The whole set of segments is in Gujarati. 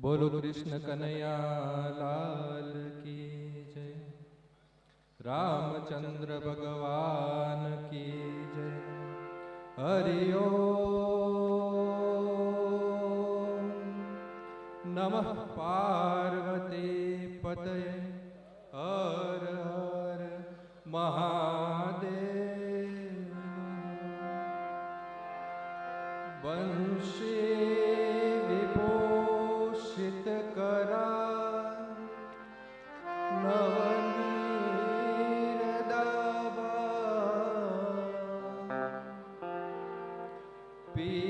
બોલો કૃષ્ણ કનૈયા, લાલ કી જય. રામચંદ્ર ભગવાન કી જય. હરિયો નમઃ પાર્વતી પતય. હર હર મહાદેવ be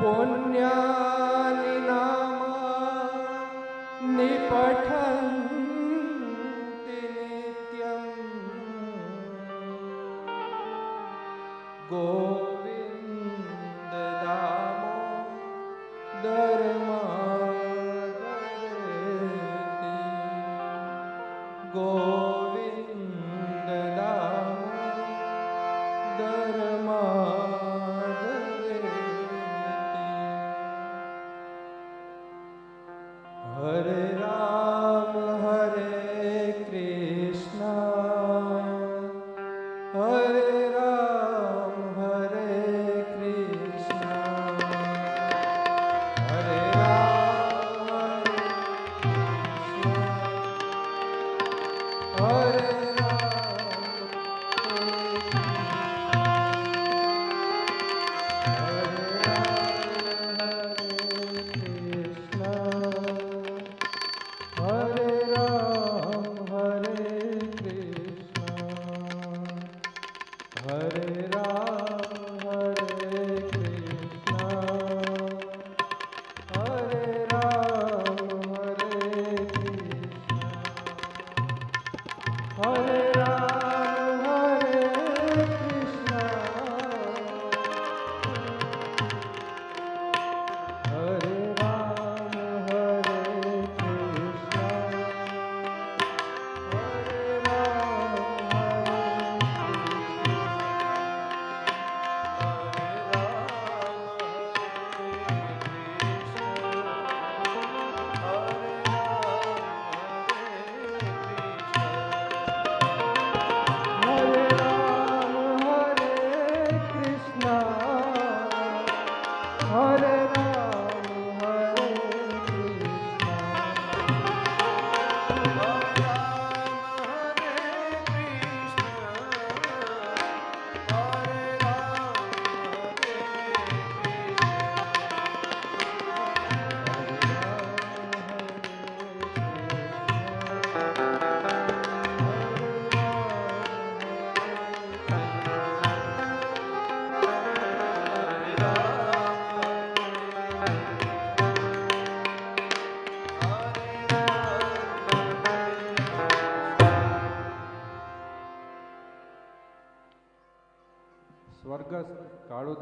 पुण्यानि पुण्यानिनां निपठन्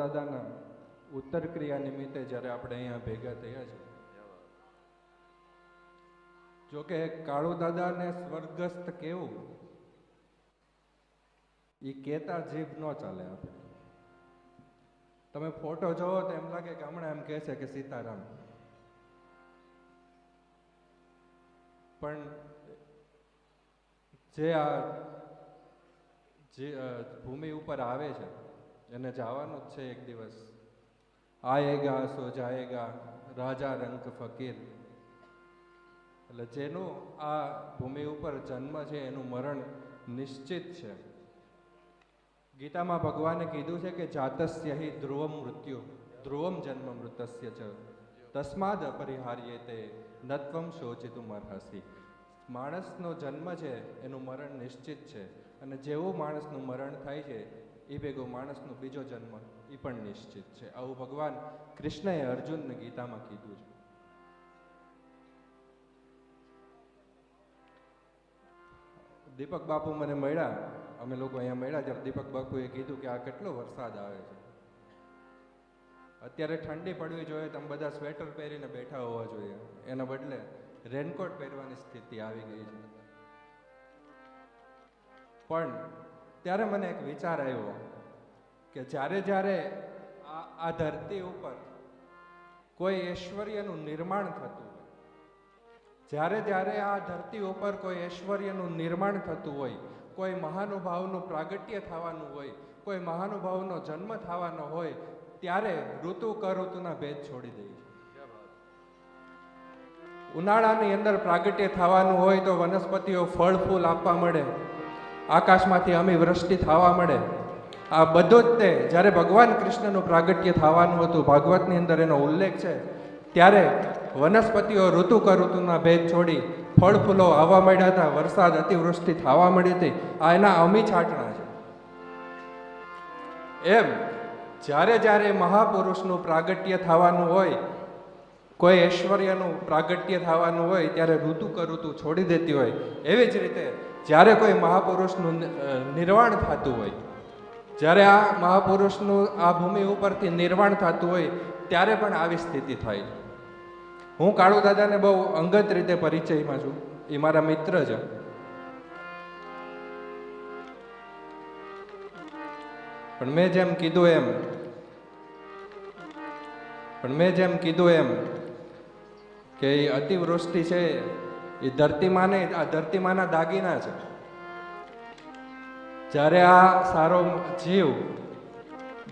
દાદાના ઉત્તર ક્રિયા નિમિત્તે જ્યારે આપણે અહીંયા ભેગા થયા છે. જોકે કાળુ દાદાને સ્વર્ગસ્થ કેવું? એ કેતા જીભ ન ચાલે આપણે. તમે ફોટો જોવો તો એમ લાગે કે હમણાં એમ કહે છે કે સીતારામ. પણ જે આ જે ભૂમિ ઉપર આવે છે એને જવાનું જ છે એક દિવસ. આયેગા, સો જાયેગા, રાજા રંક ફકીર. એટલે જેનું આ ભૂમિ ઉપર જન્મ છે, એનું મરણ નિશ્ચિત છે. ગીતામાં ભગવાને કીધું છે કે જાતસ્ય હિ ધ્રુવમ મૃત્યુ. ધ્રુવમ જન્મ મૃતસ્ય છે તસ્માદ અપરિહાર્ય તે નત્વમ શોચિતું અર્હસી માણસનો જન્મ છે, એનું મરણ નિશ્ચિત છે. અને જેવું માણસનું મરણ થાય છે એ ભેગો માણસનો બીજો જન્મ એ પણ નિશ્ચિત છે. આવું ભગવાન કૃષ્ણએ અર્જુનને ગીતામાં કીધું છે. દીપક બાપુ મને મળ્યા. અમે લોકો અહીંયા મળ્યા ત્યારે દીપક બાપુએ કીધું કે આ કેટલો વરસાદ આવે છે. અત્યારે ઠંડી પડવી જોઈએ તમે બધા સ્વેટર પહેરીને બેઠા હોવા જોઈએ. એના બદલે રેનકોટ પહેરવાની સ્થિતિ આવી ગઈ છે. પણ ત્યારે મને એક વિચાર આવ્યો કે જ્યારે જ્યારે આ આ ધરતી ઉપર કોઈ ઐશ્વર્યનું નિર્માણ થતું હોય, જ્યારે જ્યારે આ ધરતી ઉપર કોઈ ઐશ્વર્યનું નિર્માણ થતું હોય, કોઈ મહાનુભાવનું પ્રાગટ્ય થવાનું હોય, કોઈ મહાનુભાવનો જન્મ થવાનો હોય, ત્યારે ઋતુ કઋતુના ભેદ છોડી દે છે. ઉનાળાની અંદર પ્રાગટ્ય થવાનું હોય તો વનસ્પતિઓ ફળ ફૂલ આપવા મળે. આકાશમાંથી અમે વૃષ્ટિ થવા મળે. આ બધો જ તે જ્યારે ભગવાન કૃષ્ણનું પ્રાગટ્ય થવાનું હતું, ભાગવતની અંદર એનો ઉલ્લેખ છે, ત્યારે વનસ્પતિઓ ઋતુ ઋતુના ભેદ છોડી ફળ ફૂલો આવવા માંડ્યા હતા, વરસાદ અતિવૃષ્ટિ થવા મળી હતી. આ એના અમી છાંટણા છે. એમ જ્યારે જ્યારે મહાપુરુષનું પ્રાગટ્ય થવાનું હોય, કોઈ ઐશ્વર્યનું પ્રાગટ્ય થવાનું હોય, ત્યારે ઋતુ ઋતુ છોડી દેતી હોય. એવી જ રીતે જ્યારે કોઈ મહાપુરુષનું નિર્વાણ થતું હોય, જ્યારે આ મહાપુરુષનું આ ભૂમિ ઉપરથી નિર્વાણ થતું હોય, ત્યારે પણ આવી સ્થિતિ થાય. હું કાળુ દાદાને બહુ અંગત રીતે પરિચયમાં છું. એ મારા મિત્ર છે. પણ મેં જેમ કીધું એમ, પણ મેં જેમ કીધું એમ, કે અતિવૃષ્ટિ છે એ ધરતીમાને આ ધરતીમાના દાગીના છે. જ્યારે આ સારો જીવ,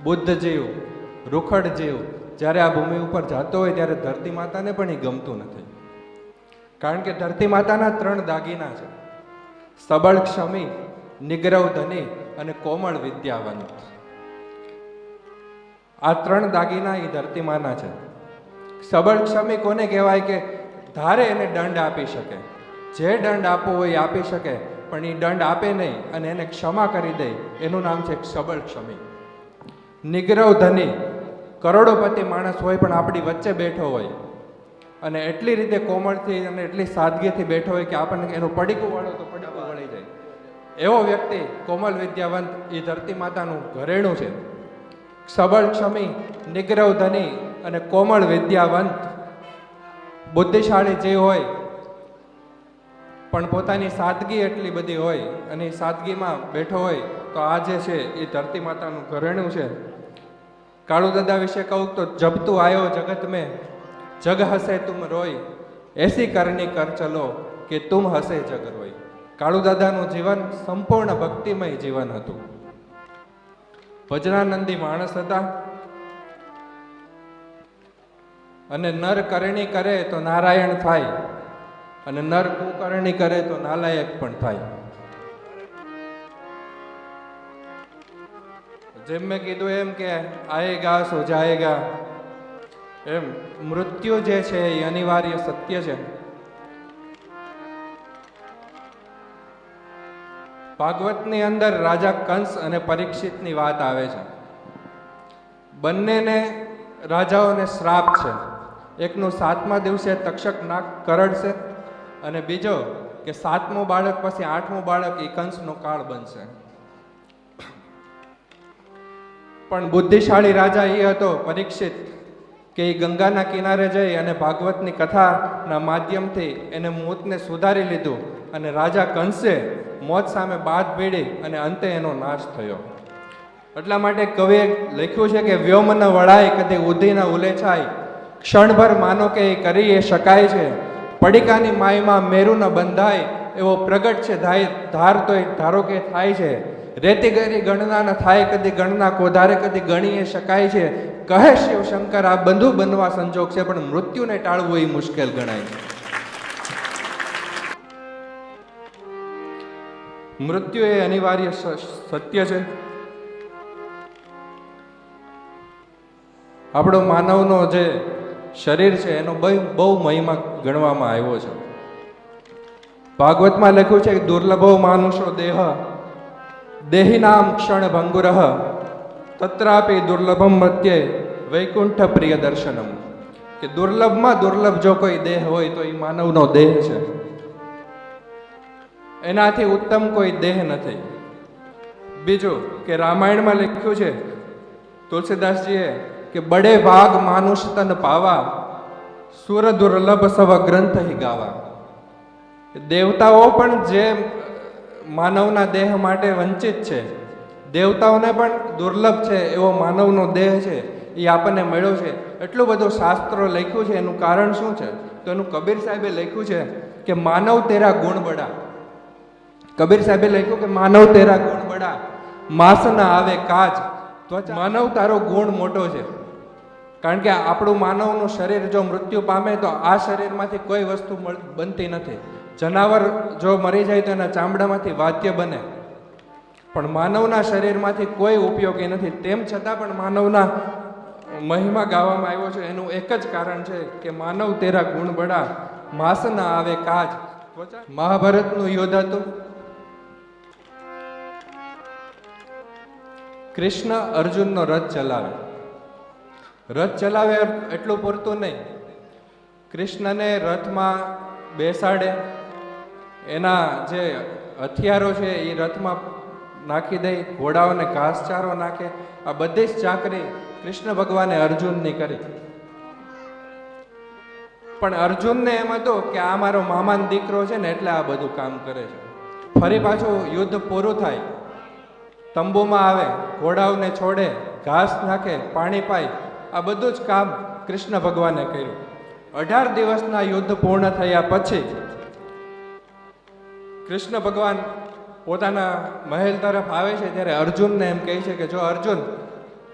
બુદ્ધ જીવ, રૂખડ જીવ જ્યારે આ ભૂમિ ઉપર જતો હોય ત્યારે ધરતી માતાને પણ એ ગમતું નથી. કારણ કે ધરતી માતાના ત્રણ દાગીના છે. સબળ ક્ષમી નિગ્રવ ધની અને કોમળ વિદ્યાવંત. આ ત્રણ દાગીના એ ધરતી માના છે. સબળ ક્ષમી કોને કહેવાય કે ધારે એને દંડ આપી શકે. જે દંડ આપવો હોય એ આપી શકે, પણ એ દંડ આપે નહીં અને એને ક્ષમા કરી દે. એનું નામ છે સબળ ક્ષમી. નિગ્રહ ધની. કરોડોપતિ માણસ હોય પણ આપણી વચ્ચે બેઠો હોય. અને એટલી રીતે કોમળથી અને એટલી સાદગીથી બેઠો હોય કે આપણને એનું પડીકું વાળો તો પડીકું વળી જાય. એવો વ્યક્તિ કોમલ વિદ્યાવંત એ ધરતી માતાનું ઘરેણું છે. સબળ ક્ષમી, નિગ્રહ ધની અને કોમળ વિદ્યાવંત બુદ્ધિશાળી જે હોય, પણ પોતાની સાદગી એટલી બધી હોય અને સાદગીમાં બેઠો હોય, તો આ જે છે એ ધરતી માતાનું ઘરેણું છે. કાળુ દાદા વિશે કહું તો જબ તું આયો જગત મેં, જગ હસે તુમ રોય, એસી કરની કર ચલો કે તુમ હસે જગ રોય. કાળુ દાદાનું જીવન સંપૂર્ણ ભક્તિમય જીવન હતું. ભજનાનંદી માણસ હતા અને નર કરણી કરે તો નારાયણ થાય. અને નર કુકરણી કરે તો નાલાયક પણ થાય. જેમ મેં કીધું એમ કે આયેગા સો જાયેગા. એમ મૃત્યુ જે છે એ અનિવાર્ય સત્ય છે. ભાગવતની અંદર રાજા કંસ અને પરીક્ષિતની વાત આવે છે. બંનેને રાજાઓને શ્રાપ છે. એકનું સાતમા દિવસે તક્ષક નાક કરડશે અને બીજો કે સાતમું બાળક પછી આઠમું બાળક એ કંસનો કાળ બનશે. પણ બુદ્ધિશાળી રાજા એ હતો પરીક્ષિત કે એ ગંગાના કિનારે જઈ અને ભાગવતની કથાના માધ્યમથી એને મોતને સુધારી લીધું અને રાજા કંસે મોત સામે બાદ ભીડી અને અંતે એનો નાશ થયો. એટલા માટે કવિએ લખ્યું છે કે વ્યોમના વળાય કદી ઉધીના ઉલેછાય ક્ષણભર માનો કે એ કરી એ શકાય છે. પડીકાની માયમાં મેરુ ન બંધાય એવો પ્રગટ છે ધાય, ધાર તો એ ધારો કે થાય છે. રેતી ગરી ગણના ન થાય કદી ગણના કોધારે કદી ગણીએ શકાય છે. કહે શિવ શંકર આ બંધુ બનવા સંજોગ છે, પણ મૃત્યુને ટાળવું એ મુશ્કેલ ગણાય. મૃત્યુ એ અનિવાર્ય સત્ય છે. આપણો માનવનો જે શરીર છે, એનો બહુ બહુ મહિમા ગણવામાં આવ્યો છે. ભાગવતમાં લખ્યું છે કે દુર્લભો માનુષો દેહ દેહિનામ ક્ષણ ભંગુરહ, તત્રાપી દુર્લભમ મત્યે વૈકુંઠ પ્રિય દર્શનમ. કે દુર્લભમાં દુર્લભ જો કોઈ દેહ હોય તો એ માનવનો દેહ છે. એનાથી ઉત્તમ કોઈ દેહ નથી. બીજું કે રામાયણમાં લખ્યું છે, તુલસીદાસજીએ કે બડે ભાગ માનુષ તન પાવા સુર દુર્લભ સવ ગ્રંથ હિ ગાવા. દેવતાઓ પણ જે માનવના દેહ માટે વંચિત છે, દેવતાઓને પણ દુર્લભ છે, એવો માનવનો દેહ છે, એ આપણને મળ્યો છે. એટલું બધું શાસ્ત્રો લખ્યું છે, એનું કારણ શું છે? તો એનું કબીર સાહેબે લખ્યું છે કે માનવ તેરા ગુણ બડા. કબીર સાહેબે લખ્યું કે માનવ તેરા ગુણ બડા. માસ ના આવે કાજ. ત્વચા માનવ તારો ગુણ મોટો છે. કારણ કે આપણું માનવનું શરીર જો મૃત્યુ પામે તો આ શરીરમાંથી કોઈ વસ્તુ બનતી નથી. જનાવર જો મરી જાય તો એના ચામડામાંથી વાદ્ય બને. પણ માનવના શરીરમાંથી કોઈ ઉપયોગી નથી. તેમ છતાં પણ માનવના મહિમા ગાવામાં આવ્યો છે. એનું એક જ કારણ છે કે માનવ તેરા ગુણ બડા, માસ ના આવે કાજ. મહાભારતનું યુદ્ધ હતું કૃષ્ણ અર્જુનનો રથ ચલાવે. રથ ચલાવે એટલું પૂરતું નહીં. કૃષ્ણને રથમાં બેસાડે. એના જે હથિયારો છે એ રથમાં નાખી દે, ઘોડાઓને ઘાસચારો નાખે. આ બધી જ ચાકરી કૃષ્ણ ભગવાને અર્જુનની કરી. પણ અર્જુનને એમ હતું કે આ મારો મામાનો દીકરો છે ને એટલે આ બધું કામ કરે છે. ફરી પાછું યુદ્ધ પૂરું થાય. તંબુમાં આવે, ઘોડાઓને છોડે, ઘાસ નાખે, પાણી પાય. આ બધું જ કામ કૃષ્ણ ભગવાને કર્યું. અઢાર દિવસના યુદ્ધ પૂર્ણ થયા પછી કૃષ્ણ ભગવાન પોતાના મહેલ તરફ આવે છે ત્યારે અર્જુનને એમ કહે છે કે જો અર્જુન,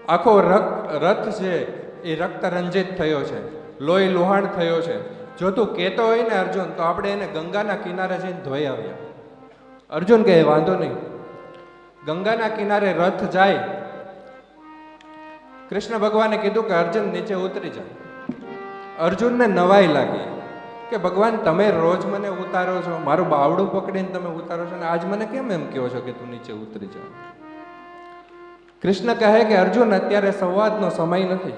આખો રક, રથ છે એ રક્ત રંજિત થયો છે, લોહી લુહાણ થયો છે. જો તું કહેતો હોય ને અર્જુન, તો આપણે એને ગંગાના કિનારે જઈને ધોઈ આવ્યા અર્જુન કહે, વાંધો નહીં. ગંગાના કિનારે રથ જાય કૃષ્ણ ભગવાને કીધું કે અર્જુન નીચે ઉતરી જાઓ અર્જુનને નવાઈ લાગી કે ભગવાન, તમે રોજ મને ઉતારો છો, મારું બાવડું પકડીને તમે ઉતારો છો ને આજ મને કેમ એમ કહો છો કે તું નીચે ઉતરી જા? કૃષ્ણ કહે કે અર્જુન, અત્યારે સંવાદનો સમય નથી.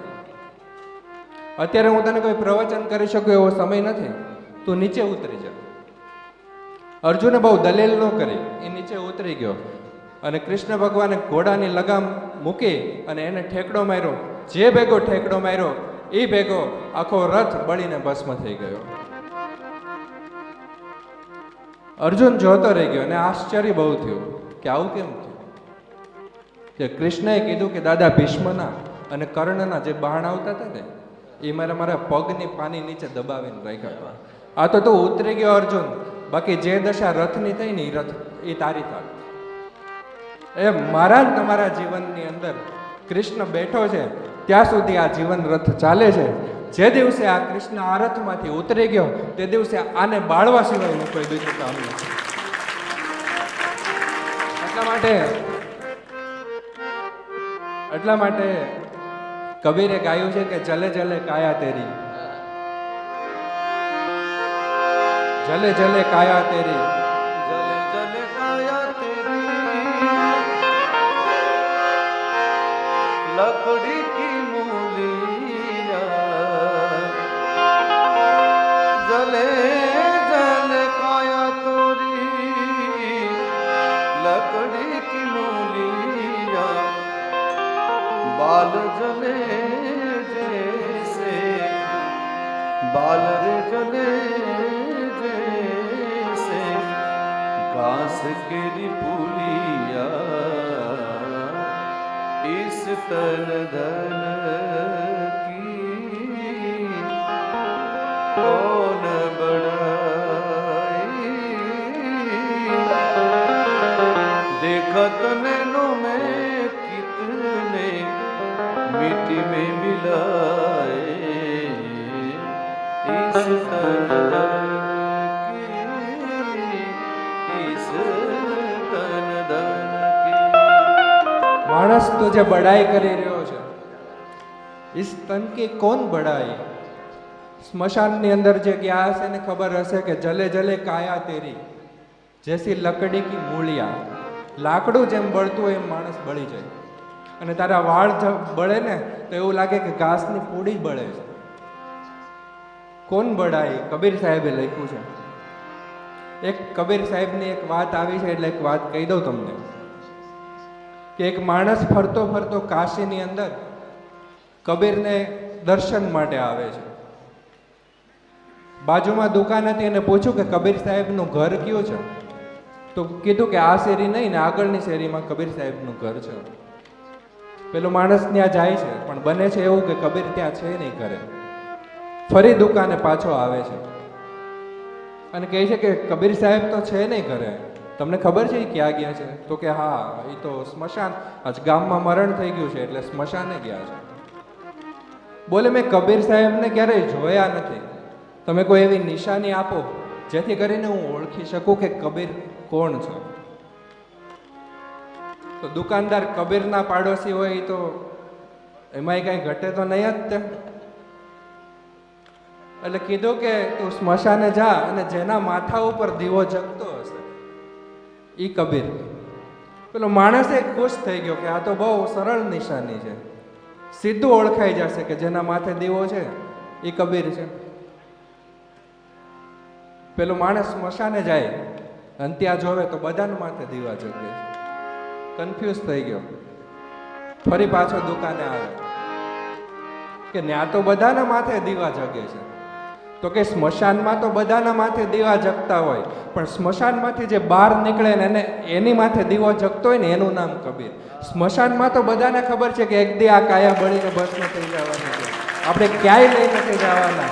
અત્યારે હું તને કોઈ પ્રવચન કરી શકું એવો સમય નથી. તું નીચે ઉતરી જા. અર્જુને બહુ દલીલ ન કરી. એ નીચે ઉતરી ગયો. અને કૃષ્ણ ભગવાને ઘોડાની લગામ મૂકી અને એને ઠેકડો માર્યો. જે ભેગો ઠેકડો માર્યો એ ભેગો આખો રથ બળીને ભસ્મ થઈ ગયો. અર્જુન જોતો રહી ગયો અને આશ્ચર્ય બહુ થયું કે આવું કેમ થયું? કે કૃષ્ણએ કીધું કે દાદા, ભીષ્મના અને કર્ણના જે બાણ આવતા હતા ને એ મારા મારા પગની પાની નીચે દબાવીને રાખ્યા હતા. આ તો તું ઉતરી ગયો અર્જુન. બાકી જે દશા રથની થઈ ને એ રથ એ તારી થાય એ મારા જ તમારા જીવનની અંદર કૃષ્ણ બેઠો છે, ત્યાં સુધી આ જીવન રથ ચાલે છે. જે દિવસે આ કૃષ્ણ આ રથમાંથી ઉતરી ગયો, તે દિવસે આને બાળવા સિવાય હું કોઈ બીજું કામ એટલા માટે એટલા માટે કબીરે ગાયું છે કે જલે જલે કાયા તેરી. જલે જલે કાયા તેરી. रे जले जैसे घास केरी पुलिया तन धन માણસ તો જે બડાઈ કરી રહ્યો છે ઇસ તન કે કોણ બડાઈ? સ્મશાનની અંદર જે ગયા હશે ને ખબર હશે કે જલે જલે કાયા તેરી, જેસી લકડી કી મૂળિયા. લાકડું જેમ બળતું હોય એમ માણસ બળી જાય. અને તારા વાળ બળે ને તો એવું લાગે કે ઘાસની પૂડી બળે છે. કોણ બડાઈ કબીર સાહેબે લખ્યું છે. એક કબીર સાહેબની એક વાત આવી છે, એટલે એક વાત કહી દઉં તમને. કે એક માણસ ફરતો ફરતો કાશીની અંદર કબીરને દર્શન માટે આવે છે. બાજુમાં દુકાન હતી એને પૂછ્યું કે કબીર સાહેબનું ઘર કયું છે? તો કીધું કે આ શેરી નહીં ને આગળની શેરીમાં કબીર સાહેબનું ઘર છે. પેલો માણસ ત્યાં જાય છે, પણ બને છે એવું કે કબીર ત્યાં છે નહીં ઘરે. ફરી દુકાને પાછો આવે છે. અને કહે છે કે કબીર સાહેબ તો છે નહીં ઘરે. તમને ખબર છે ક્યાં ગયા છે? તો કે હા, એ તો સ્મશાન, આજ ગામમાં મરણ થઈ ગયું છે, એટલે સ્મશાને ગયા છે. બોલે, મેં કબીર સાહેબને ક્યારેય જોયા નથી. તમે કોઈ એવી નિશાની આપો, જેથી કરીને હું ઓળખી શકું કે કબીર કોણ છે. તો દુકાનદાર કબીરના પાડોશી હોય તો, એમાંય કાંઈ ઘટે તો નહીં જ તે. એટલે કીધું કે તું સ્મશાને જા અને જેના માથા ઉપર દીવો જગતો હશે એ કબીર. પેલો માણસ એક ખુશ થઈ ગયો કે આ તો બહુ સરળ નિશાની છે. સીધું ઓળખાઈ જશે કે જેના માથે દીવો છે એ કબીર છે. પેલો માણસ સ્મશાને જાય અને ત્યાં જોવે તો બધાના માથે દીવા જગે કન્ફ્યુઝ થઈ ગયો. ફરી પાછો દુકાને આવે. કે ત્યાં તો બધાના માથે દીવા જગે છે. તો કે સ્મશાનમાં તો બધાના માથે દીવા જગતા હોય, પણ સ્મશાનમાંથી જે બહાર નીકળે ને એને, એની માથે દીવો જગતો હોય ને એનું નામ કબીર. સ્મશાનમાં તો બધાને ખબર છે કે એક દી આ કાયા બળીને ભસ્મ થઈ જવાની છે. આપણે ક્યાંય લઈ નથી જવાના.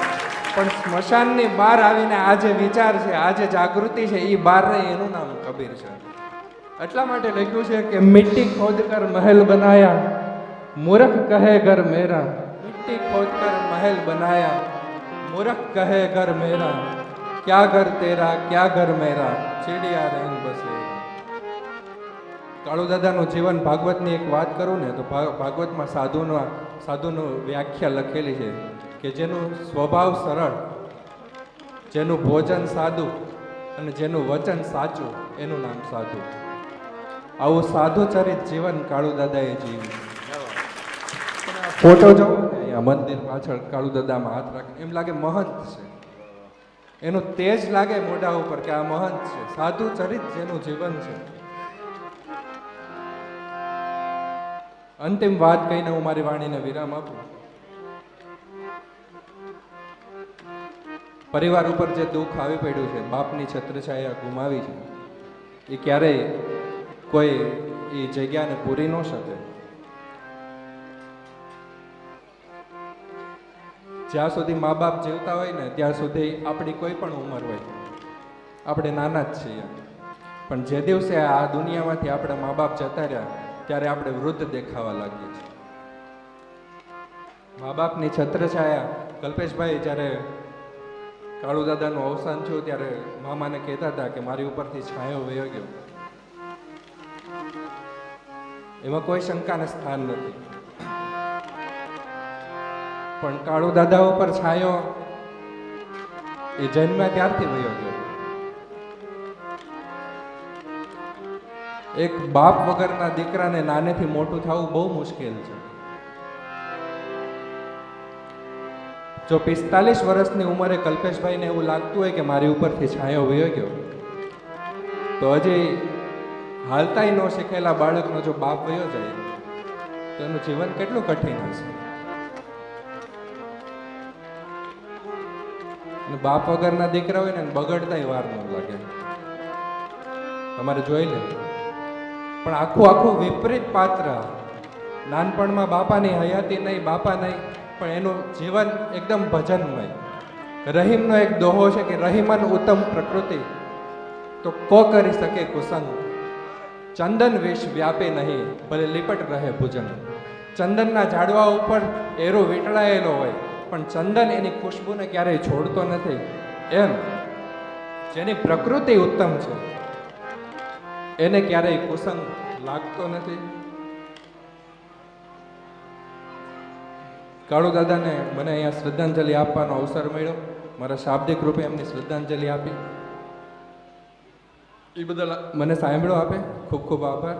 પણ સ્મશાનની બહાર આવીને આ જે વિચાર છે, આ જે જાગૃતિ છે એ બહાર રહી, એનું નામ કબીર છે. એટલા માટે લખ્યું છે કે મિટ્ટી ખોદ કર મહેલ બનાયા, મૂર્ખ કહે ઘર મેરા. મિટ્ટી ખોદકર મહેલ બનાયા મૂર્ખ કહે ઘર મેરા. ક્યા ઘર તેરા ક્યા ઘર મેરા? ચીડિયા રહીન બસે. કાળુ દાદાનું જીવન ભાગવતની એક વાત કરું ને તો ભાગવતમાં સાધુનો સાધુનું વ્યાખ્યા લખેલી છે કે જેનું સ્વભાવ સરળ જેનું ભોજન સાદું અને જેનું વચન સાચું એનું નામ સાધુ. આવું સાધુ ચરિત જીવન કાળુ દાદાએ જીવ્યું ફોટો જો. અહીંયા મંદિર પાછળ કાળુ દાદામાં હાથ રાખે. એમ લાગે મહંત છે. એનો તેજ લાગે મોઢા ઉપર કે આ મહંત છે. સાધુ ચરિત જેનું જીવન છે. અંતિમ વાત કહીને હું મારી વાણીને વિરામ આપું. પરિવાર ઉપર જે દુઃખ આવી પડ્યું છે, બાપની છત્રછાયા ગુમાવી છે, એ ક્યારેય કોઈ એ જગ્યાને પૂરી ન શકે. જ્યાં સુધી મા બાપ જીવતા હોય ને, ત્યાં સુધી આપણી કોઈ પણ ઉંમર હોય. આપણે નાના જ છીએ. પણ જે દિવસે આ દુનિયામાંથી આપણે મા બાપ જતા રહ્યા, ત્યારે આપણે વૃદ્ધ દેખાવા લાગીએ છીએ. મા બાપની છત્રછાયા કલ્પેશભાઈ જ્યારે કાળુ દાદાનું અવસાન થયું, ત્યારે મામાને કહેતા હતા કે મારી ઉપરથી છાયો વયો ગયો. એમાં કોઈ શંકાને સ્થાન નથી. પણ કાળુ દાદા ઉપર છાંયો એ જન્મ્યા ત્યારથી વયો ગયો. એક બાપ વગરના દીકરાને નાનેથી મોટું થવું બહુ મુશ્કેલ છે. જો પિસ્તાલીસ વર્ષની ઉંમરે કલ્પેશભાઈને એવું લાગતું હોય કે મારી ઉપરથી છાંયો વયો ગયો, તો હજી હાલતાય ન શીખેલા બાળકનો જો બાપ વયો જાય, તો એનું જીવન કેટલું કઠિન હશે? અને બાપ વગરના દીકરા હોય ને બગડતાય વાર ન લાગે. તમારે જોઈ લે. પણ આખું આખું વિપરીત પાત્ર. નાનપણમાં બાપાની હયાતી નહીં, બાપા નહીં, પણ એનું જીવન એકદમ ભજનમય. રહીમનો એક દોહો છે કે રહીમન ઉત્તમ પ્રકૃતિ. તો કો કરી શકે કુસંગ? ચંદન વિષ વ્યાપે નહીં, ભલે લીપટ રહે ભુજન. ચંદનના ઝાડવા ઉપર એરો વીંટળાયેલો હોય. પણ ચંદન એની ખુશ્બુને ક્યારેય છોડતો નથી. એમ, જેની પ્રકૃતિ ઉત્તમ છે. એને ક્યારેય કુસંગ લાગતો નથી. કાળુ દાદાને મને અહીંયા શ્રદ્ધાંજલિ આપવાનો અવસર મળ્યો. મારા શાબ્દિક રૂપે એમની શ્રદ્ધાંજલિ આપી. એ બદલ મને સાંભળ્યો આપે. ખૂબ ખૂબ આભાર.